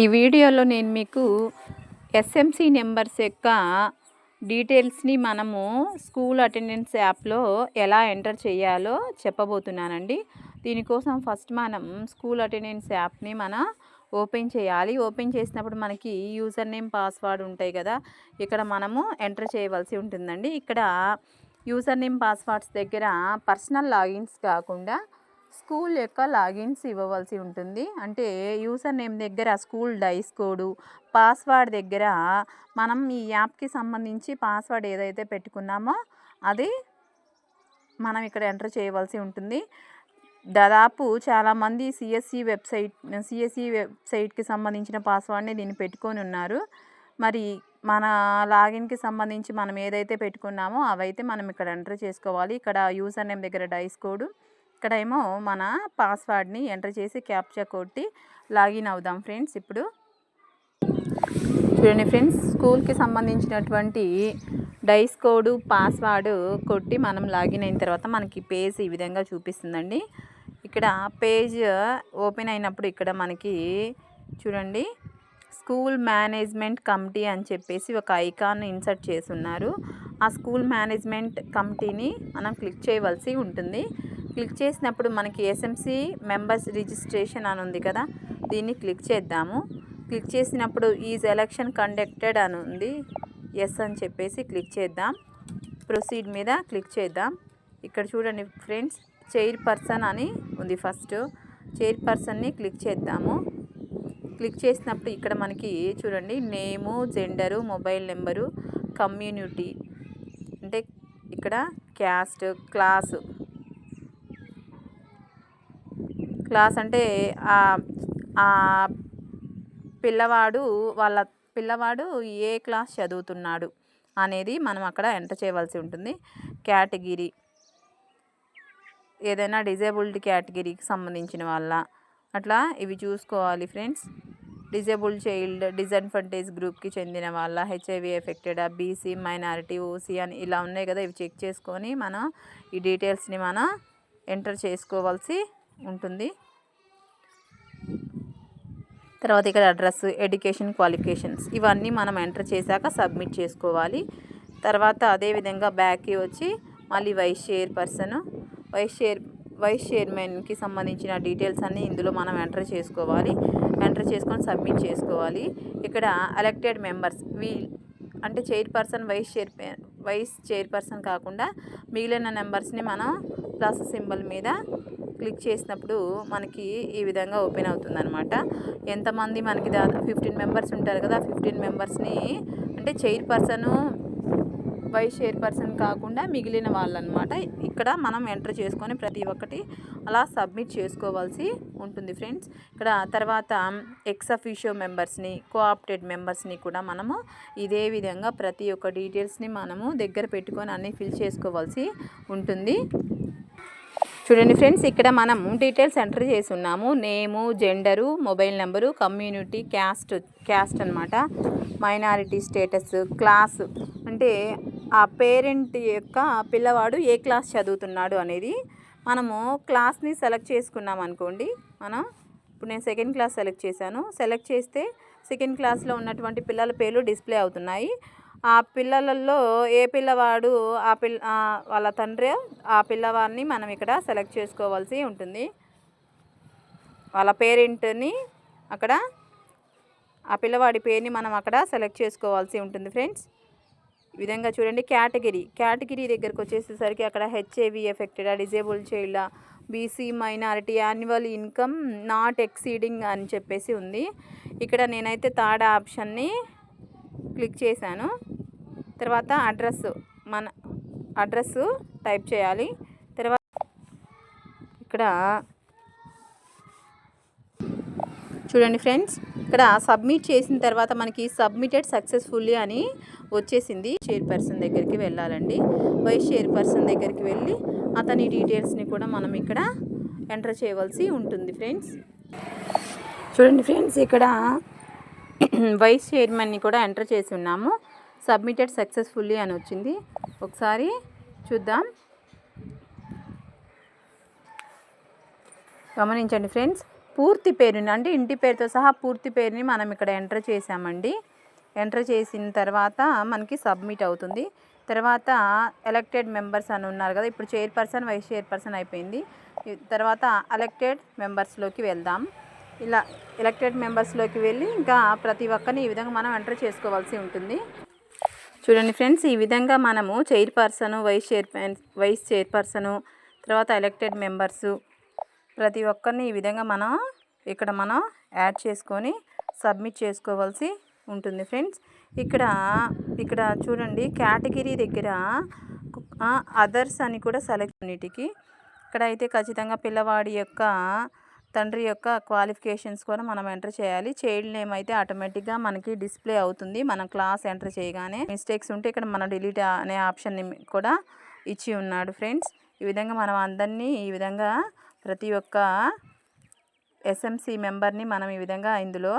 ఈ వీడియోలో నేను మీకు ఎస్ఎంసి నెంబర్స్ యొక్క డీటెయిల్స్ని మనము స్కూల్ అటెండెన్స్ యాప్లో ఎలా ఎంటర్ చేయాలో చెప్పబోతున్నానండి. దీనికోసం ఫస్ట్ మనం స్కూల్ అటెండెన్స్ యాప్ని మన ఓపెన్ చేయాలి. ఓపెన్ చేసినప్పుడు మనకి యూజర్ నేమ్ పాస్వర్డ్ ఉంటాయి కదా ఇక్కడ మనము ఎంటర్ చేయవలసి ఉంటుందండి. ఇక్కడ యూజర్ నేమ్ పాస్వర్డ్స్ దగ్గర పర్సనల్ లాగిన్స్ కాకుండా స్కూల్ యొక్క లాగిన్స్ ఇవ్వవలసి ఉంటుంది. అంటే యూజర్ నేమ్ దగ్గర స్కూల్ డైస్ కోడు పాస్వర్డ్ దగ్గర మనం ఈ యాప్కి సంబంధించి పాస్వర్డ్ ఏదైతే పెట్టుకున్నామో అది మనం ఇక్కడ ఎంటర్ చేయవలసి ఉంటుంది. దాదాపు చాలామంది సిఎస్సి వెబ్సైట్ సిఎస్సి వెబ్సైట్కి సంబంధించిన పాస్వర్డ్ని దీన్ని పెట్టుకొని ఉన్నారు. మరి మన లాగిన్కి సంబంధించి మనం ఏదైతే పెట్టుకున్నామో అవైతే మనం ఇక్కడ ఎంటర్ చేసుకోవాలి. ఇక్కడ యూజర్ నేమ్ దగ్గర డైస్ కోడ్ ఇక్కడ ఏమో మన పాస్వర్డ్ని ఎంటర్ చేసి క్యాప్చా కొట్టి లాగిన్ అవుదాం ఫ్రెండ్స్ ఇప్పుడు. చూడండి ఫ్రెండ్స్ స్కూల్కి సంబంధించినటువంటి డైస్ కోడ్ పాస్వర్డ్ కొట్టి మనం లాగిన్ అయిన తర్వాత మనకి పేజ్ ఈ విధంగా చూపిస్తుందండి. ఇక్కడ పేజ్ ఓపెన్ అయినప్పుడు ఇక్కడ మనకి చూడండి స్కూల్ మేనేజ్మెంట్ కమిటీ అని చెప్పేసి ఒక ఐకాన్ ఇన్సర్ట్ చేసి ఉన్నారు. ఆ స్కూల్ మేనేజ్మెంట్ కమిటీని మనం క్లిక్ చేయవలసి ఉంటుంది. క్లిక్ చేసినప్పుడు మనకి ఎస్ఎంసి మెంబర్స్ రిజిస్ట్రేషన్ అని ఉంది కదా దీన్ని క్లిక్ చేద్దాము. క్లిక్ చేసినప్పుడు ఈజ్ ఎలక్షన్ కండక్టెడ్ అని ఉంది ఎస్ అని చెప్పేసి క్లిక్ చేద్దాం. ప్రొసీడ్ మీద క్లిక్ చేద్దాం. ఇక్కడ చూడండి ఫ్రెండ్స్ చైర్ పర్సన్ అని ఉంది ఫస్ట్. చైర్ పర్సన్ని క్లిక్ చేద్దాము. క్లిక్ చేసినప్పుడు ఇక్కడ మనకి చూడండి name gender mobile number community. అంటే ఇక్కడ క్యాస్ట్ క్లాసు. క్లాస్ అంటే ఆ పిల్లవాడు వాళ్ళ పిల్లవాడు ఏ క్లాస్ చదువుతున్నాడు అనేది మనం అక్కడ ఎంటర్ చేయవలసి ఉంటుంది. కేటగిరీ. ఏదైనా డిజేబుల్డ్ కేటగిరీకి సంబంధించిన వాళ్ళ అట్లా ఇవి చూసుకోవాలి ఫ్రెండ్స్. డిజేబుల్ చైల్డ్ డిసడ్వాంటేజ్ గ్రూప్కి చెందిన వాళ్ళ HIV affected BC minority OC అని ఇలా ఉన్నాయి కదా ఇవి చెక్ చేసుకొని మనం ఈ డీటెయిల్స్ని మనం ఎంటర్ చేసుకోవాల్సి ఉంటుంది. తర్వాత ఇక్కడ అడ్రస్ ఎడ్యుకేషన్ క్వాలిఫికేషన్స్. ఇవన్నీ మనం ఎంటర్ చేశాక సబ్మిట్ చేసుకోవాలి. తర్వాత అదేవిధంగా బ్యాక్కి వచ్చి మళ్ళీ vice chairperson vice chair vice చైర్మన్కి సంబంధించిన డీటెయిల్స్ అన్నీ ఇందులో మనం ఎంటర్ చేసుకోవాలి. ఎంటర్ చేసుకొని సబ్మిట్ చేసుకోవాలి. ఇక్కడ ఎలక్టెడ్ మెంబర్స్ వీ అంటే chairperson vice chair vice chairperson కాకుండా మిగిలిన నెంబర్స్ని మనం ప్లస్ సింబల్ మీద క్లిక్ చేసినప్పుడు మనకి ఈ విధంగా ఓపెన్ అవుతుంది అనమాట ఎంతమంది మనకి దాదాపు ఫిఫ్టీన్ మెంబర్స్ ఉంటారు కదా ఫిఫ్టీన్ మెంబర్స్ని అంటే చైర్పర్సను వైస్ చైర్పర్సన్ కాకుండా మిగిలిన వాళ్ళనమాట ఇక్కడ మనం ఎంటర్ చేసుకొని ప్రతి ఒక్కటి అలా సబ్మిట్ చేసుకోవాల్సి ఉంటుంది ఫ్రెండ్స్. ఇక్కడ తర్వాత ఎక్స్ మెంబర్స్ని కోఆప్టెడ్ మెంబర్స్ని కూడా మనము ఇదే విధంగా ప్రతి ఒక్క డీటెయిల్స్ని మనము దగ్గర పెట్టుకొని అన్నీ ఫిల్ చేసుకోవాల్సి ఉంటుంది. చూడండి ఫ్రెండ్స్ ఇక్కడ మనం డీటెయిల్స్ ఎంటర్ చేసి ఉన్నాము name gender mobile number community caste caste అనమాట మైనారిటీ స్టేటస్ క్లాస్. అంటే ఆ పేరెంట్ యొక్క పిల్లవాడు ఏ క్లాస్ చదువుతున్నాడు అనేది మనము క్లాస్ని సెలెక్ట్ చేసుకున్నాం అనుకోండి. మనం ఇప్పుడు నేను సెకండ్ క్లాస్ సెలెక్ట్ చేశాను. సెలెక్ట్ చేస్తే సెకండ్ క్లాస్లో ఉన్నటువంటి పిల్లల పేర్లు డిస్ప్లే అవుతున్నాయి. ఆ పిల్లలలో ఏ పిల్లవాడు ఆ పిల్ల వాళ్ళ తండ్రి ఆ పిల్లవాడిని మనం ఇక్కడ సెలెక్ట్ చేసుకోవాల్సి ఉంటుంది. వాళ్ళ పేరెంట్ని అక్కడ ఆ పిల్లవాడి పేరుని మనం అక్కడ సెలెక్ట్ చేసుకోవాల్సి ఉంటుంది ఫ్రెండ్స్. ఈ విధంగా చూడండి కేటగిరీ. కేటగిరీ దగ్గరకు వచ్చేసేసరికి అక్కడ HIV affected disabled child BC minority annual income not exceeding అని చెప్పేసి ఉంది. ఇక్కడ నేనైతే థర్డ్ ఆప్షన్ని క్లిక్ చేశాను. తర్వాత అడ్రస్ మన అడ్రస్ టైప్ చేయాలి. తర్వాత ఇక్కడ చూడండి ఫ్రెండ్స్ ఇక్కడ సబ్మిట్ చేసిన తర్వాత మనకి సబ్మిటెడ్ సక్సెస్ఫుల్లీ అని వచ్చేసింది. షేర్ పర్సన్ దగ్గరికి వెళ్ళాలండి. వైస్ పర్సన్ దగ్గరికి వెళ్ళి అతని డీటెయిల్స్ని కూడా మనం ఇక్కడ ఎంటర్ చేయవలసి ఉంటుంది ఫ్రెండ్స్. చూడండి ఫ్రెండ్స్ ఇక్కడ వైస్ చైర్మన్ని కూడా ఎంటర్ చేసి ఉన్నాము. సబ్మిటెడ్ సక్సెస్ఫుల్లీ అని వచ్చింది. ఒకసారి చూద్దాం. గమనించండి ఫ్రెండ్స్ పూర్తి పేరుని అంటే ఇంటి పేరుతో సహా పూర్తి పేరుని మనం ఇక్కడ ఎంటర్ చేసామండి ఎంటర్ చేసిన తర్వాత మనకి సబ్మిట్ అవుతుంది. తర్వాత ఎలక్టెడ్ మెంబర్స్ అని ఉన్నారు కదా ఇప్పుడు చైర్పర్సన్ వైస్ చైర్పర్సన్ అయిపోయింది. తర్వాత ఎలక్టెడ్ మెంబర్స్లోకి వెళ్దాం. ఇలా ఎలక్టెడ్ మెంబర్స్లోకి వెళ్ళి ఇంకా ప్రతి ఒక్కరిని ఈ విధంగా మనం ఎంటర్ చేసుకోవాల్సి ఉంటుంది. చూడండి ఫ్రెండ్స్ ఈ విధంగా మనము chairperson vice chair vice chairperson తర్వాత ఎలక్టెడ్ మెంబర్సు ప్రతి ఒక్కరిని ఈ విధంగా మనం ఇక్కడ మనం యాడ్ చేసుకొని సబ్మిట్ చేసుకోవాల్సి ఉంటుంది ఫ్రెండ్స్ ఇక్కడ ఇక్కడ చూడండి కేటగిరీ దగ్గర అదర్స్ అని కూడా సెలెక్ట్ అన్నిటికి. ఇక్కడ అయితే ఖచ్చితంగా పిల్లవాడి యొక్క తండ్రి యొక్క క్వాలిఫికేషన్స్ కూడా మనం ఎంటర్ చేయాలి. చైల్డ్ నేమ్ అయితే ఆటోమేటిక్గా మనకి డిస్ప్లే అవుతుంది. మనం క్లాస్ ఎంటర్ చేయగానే మిస్టేక్స్ ఉంటే ఇక్కడ మనం డిలీట్ అనే ఆప్షన్ కూడా ఇచ్చి ఉన్నాడు ఫ్రెండ్స్. ఈ విధంగా మనం అందరినీ ఈ విధంగా ప్రతి ఒక్క ఎస్ఎంసి మెంబర్ని మనం ఈ విధంగా ఇందులో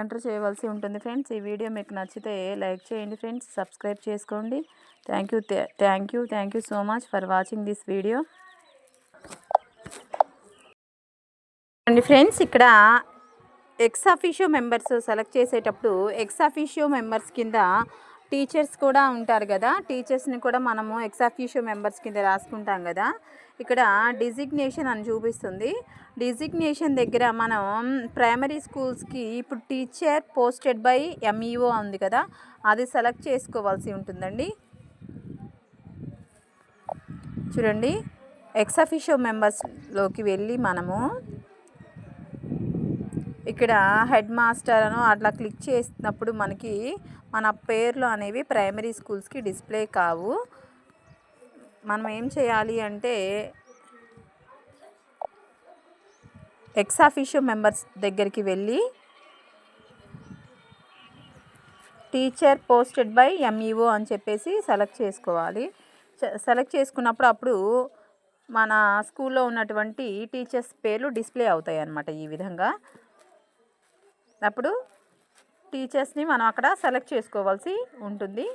ఎంటర్ చేయవలసి ఉంటుంది ఫ్రెండ్స్. ఈ వీడియో మీకు నచ్చితే లైక్ చేయండి ఫ్రెండ్స్. సబ్స్క్రైబ్ చేసుకోండి. Thank you thank you thank you so much for watching this video. అండి ఫ్రెండ్స్ ఇక్కడ ఎక్స్ అఫీషియో మెంబర్స్ సెలెక్ట్ చేసేటప్పుడు ఎక్స్ అఫీషియో మెంబర్స్ కింద టీచర్స్ కూడా ఉంటారు కదా. టీచర్స్ని కూడా మనము ఎక్స్ అఫీషియో మెంబర్స్ కింద రాసుకుంటాం కదా. ఇక్కడ డిజిగ్నేషన్ అని చూపిస్తుంది. డిజిగ్నేషన్ దగ్గర మనం ప్రైమరీ స్కూల్స్కి ఇప్పుడు టీచర్ పోస్టెడ్ బై ఎంఈఓ ఉంది కదా. అది సెలెక్ట్ చేసుకోవాల్సి ఉంటుందండి. చూడండి. ఎక్స్ అఫీషియో మెంబర్స్లోకి వెళ్ళి మనము ఇక్కడ హెడ్ మాస్టర్ అను అట్లా క్లిక్ చేసినప్పుడు మనకి మన పేర్లు అనేవి ప్రైమరీ స్కూల్స్కి డిస్ప్లే కావు. మనం ఏం చేయాలి అంటే ఎక్సాఫిషియో మెంబర్స్ దగ్గరికి వెళ్ళి టీచర్ పోస్టెడ్ బై ఎంఈఓ అని చెప్పేసి సెలెక్ట్ చేసుకోవాలి. సెలెక్ట్ చేసుకున్నప్పుడు అప్పుడు మన స్కూల్లో ఉన్నటువంటి టీచర్స్ పేర్లు డిస్ప్లే అవుతాయి అన్నమాట ఈ విధంగా. అప్పుడు టీచర్స్ని మనం అక్కడ సెలెక్ట్ చేసుకోవాల్సి ఉంటుంది.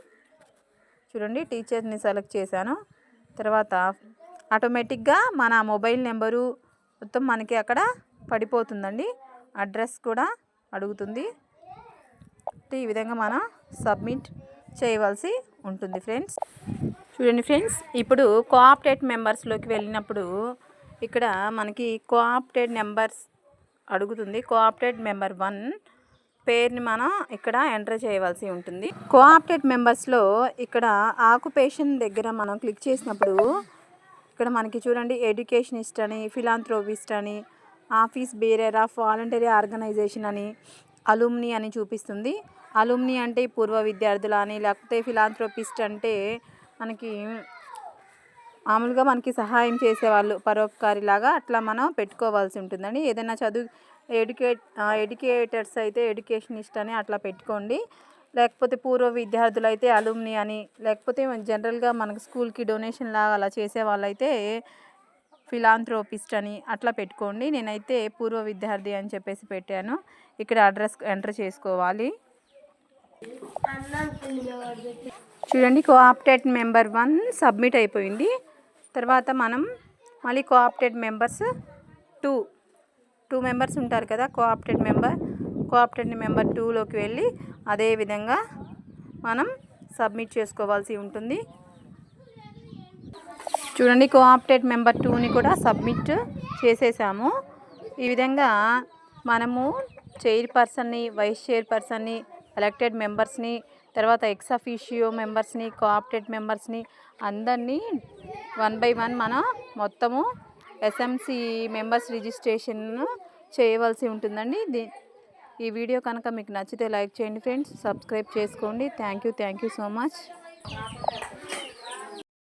చూడండి టీచర్ని సెలెక్ట్ చేశాను. తర్వాత ఆటోమేటిక్గా మన మొబైల్ నెంబరు మొత్తం మనకి అక్కడ పడిపోతుందండి. అడ్రస్ కూడా అడుగుతుంది. ఈ విధంగా మనం సబ్మిట్ చేయవలసి ఉంటుంది ఫ్రెండ్స్. చూడండి ఫ్రెండ్స్ ఇప్పుడు కోఆప్టేట్ మెంబర్స్లోకి వెళ్ళినప్పుడు ఇక్కడ మనకి కోఆప్టేట్ నెంబర్స్ అడుగుతుంది. కోఆప్టెడ్ మెంబర్ వన్ పేరుని మనం ఇక్కడ ఎంటర్ చేయవలసి ఉంటుంది. కోఆప్టెడ్ మెంబర్స్లో ఇక్కడ ఆక్యుపేషన్ దగ్గర మనం క్లిక్ చేసినప్పుడు ఇక్కడ మనకి చూడండి ఎడ్యుకేషనిస్ట్ అని ఫిలాంథ్రోపిస్ట్ అని office bearer of voluntary organisation అని అలుమ్ని అని చూపిస్తుంది. అలుమ్ని అంటే పూర్వ విద్యార్థులు అని లేకపోతే ఫిలాంథ్రోపిస్ట్ అంటే మనకి మామూలుగా మనకి సహాయం చేసేవాళ్ళు పరోపకారిలాగా అట్లా మనం పెట్టుకోవాల్సి ఉంటుందండి. ఏదైనా చదువు ఎడ్యుకేట్ ఎడ్యుకేటర్స్ అయితే ఎడ్యుకేషనిస్ట్ అని అట్లా పెట్టుకోండి. లేకపోతే పూర్వ విద్యార్థులు అయితే అలుమ్ని అని లేకపోతే జనరల్గా మనకు స్కూల్కి డొనేషన్ లాగా అలా చేసే వాళ్ళైతే ఫిలాంథ్రోపిస్ట్ అని అట్లా పెట్టుకోండి. నేనైతే పూర్వ విద్యార్థి అని చెప్పేసి పెట్టాను. ఇక్కడ అడ్రస్ ఎంటర్ చేసుకోవాలి. చూడండి కోఆప్టెడ్ మెంబర్ వన్ సబ్మిట్ అయిపోయింది. తర్వాత మనం మళ్ళీ co-opted members two two members ఉంటారు కదా కోఆప్టెడ్ మెంబర్ కోఆప్టెడ్ మెంబర్ టూలోకి వెళ్ళి అదే విధంగా మనం సబ్మిట్ చేసుకోవాల్సి ఉంటుంది. చూడండి కోఆప్టెడ్ మెంబర్ టూని కూడా సబ్మిట్ చేసేసాము. ఈ విధంగా మనము చైర్పర్సన్ని వైస్ చైర్పర్సన్ని ఎలక్టెడ్ మెంబర్స్ని తర్వాత ఎక్స్ మెంబర్స్ని కోఆప్టెడ్ మెంబర్స్ని అందరినీ వన్ బై వన్ మన మొత్తము ఎస్ఎంసి మెంబర్స్ రిజిస్ట్రేషన్ చేయవలసి ఉంటుందండి. దీ ఈ వీడియో కనుక మీకు నచ్చితే లైక్ చేయండి ఫ్రెండ్స్. సబ్స్క్రైబ్ చేసుకోండి. Thank you thank you so much